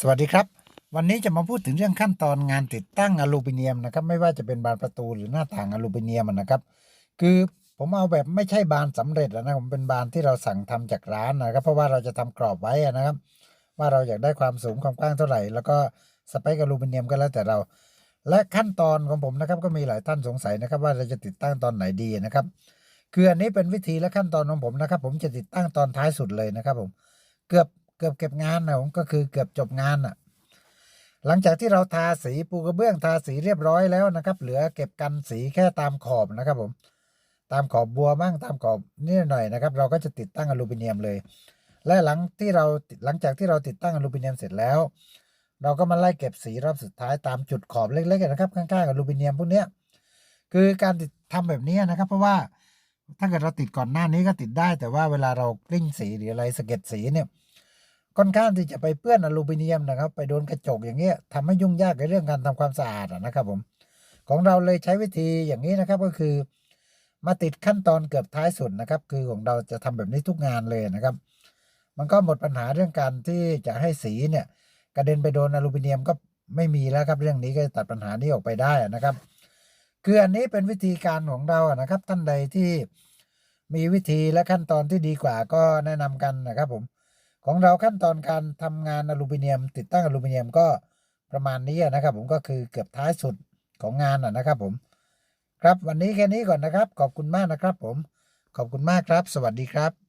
สวัสดีครับ วันนี้จะมาพูดถึงเรื่องขั้นตอนงานติดตั้งอลูมิเนียมนะครับ ไม่ว่าจะเป็นบานประตูหรือหน้าต่างอลูมิเนียมนะครับ คือผมเอาแบบไม่ใช่บานสำเร็จแล้วนะผมเป็นบานที่เราสั่งทำจากร้านนะครับ เพราะว่าเราจะทำกรอบไว้นะครับ ว่าเราอยากได้ความสูงความกว้างเท่าไหร่ แล้วก็สเปคอลูมิเนียมก็แล้วแต่เรา และขั้นตอนของผมนะครับก็มีหลายท่านสงสัยนะครับ ว่าเราจะติดตั้งตอนไหนดีนะครับคืออันนี้เป็นวิธีและขั้นตอนของผมนะครับ ผมจะติดตั้งตอนท้ายสุดเลยนะครับผมเกือบ เกือบเก็บงานนะผมก็คือเกือบจบงานอะ หลังจากที่เราทาสีปูกระเบื้องทาสีเรียบร้อยแล้วนะครับ เหลือเก็บกันสีแค่ตามขอบนะครับผม ตามขอบบัวบ้างตามขอบนี่หน่อยนะครับ เราก็จะติดตั้งอลูมิเนียมเลย และหลังที่เราหลังจากที่เราติดตั้งอลูมิเนียมเสร็จแล้ว เราก็มาไล่เก็บสีรอบสุดท้ายตามจุดขอบเล็กๆนะครับข้างๆอลูมิเนียมพวกเนี้ยคือการติดทำแบบนี้นะครับ เพราะว่าถ้าเกิดเราติดก่อนหน้านี้ก็ติดได้ แต่ว่าเวลาเรากลิ้งสีหรืออะไรสะเก็ดสีเนี่ย ค่อนข้างที่จะไปเปื้อนอลูมิเนียมนะครับ ไปโดนกระจกอย่างเงี้ยทำให้ยุ่งยากในเรื่องการทำความสะอาดนะครับผมของเราเลยใช้วิธีอย่างนี้นะครับก็คือ มาติดขั้นตอนเกือบท้ายสุดนะครับ คือของเราจะทำแบบนี้ทุกงานเลยนะครับ มันก็หมดปัญหาเรื่องการที่จะให้สีเนี่ยกระเด็นไปโดนอลูมิเนียมก็ไม่มีแล้วครับเรื่องนี้ก็จะตัดปัญหานี้ออกไปได้นะครับ คืออันนี้เป็นวิธีการของเรานะครับ ท่านใดที่มีวิธีและขั้นตอนที่ดีกว่าก็แนะนำกันนะครับผม ของเราขั้นตอนการทำงานอลูมิเนียม ติดตั้งอลูมิเนียมก็ประมาณนี้นะครับ ผมก็คือเกือบท้ายสุดของงานนะครับผมครับวันนี้แค่นี้ก่อนนะครับ ขอบคุณมากนะครับ ผมขอบคุณมากครับ สวัสดีครับ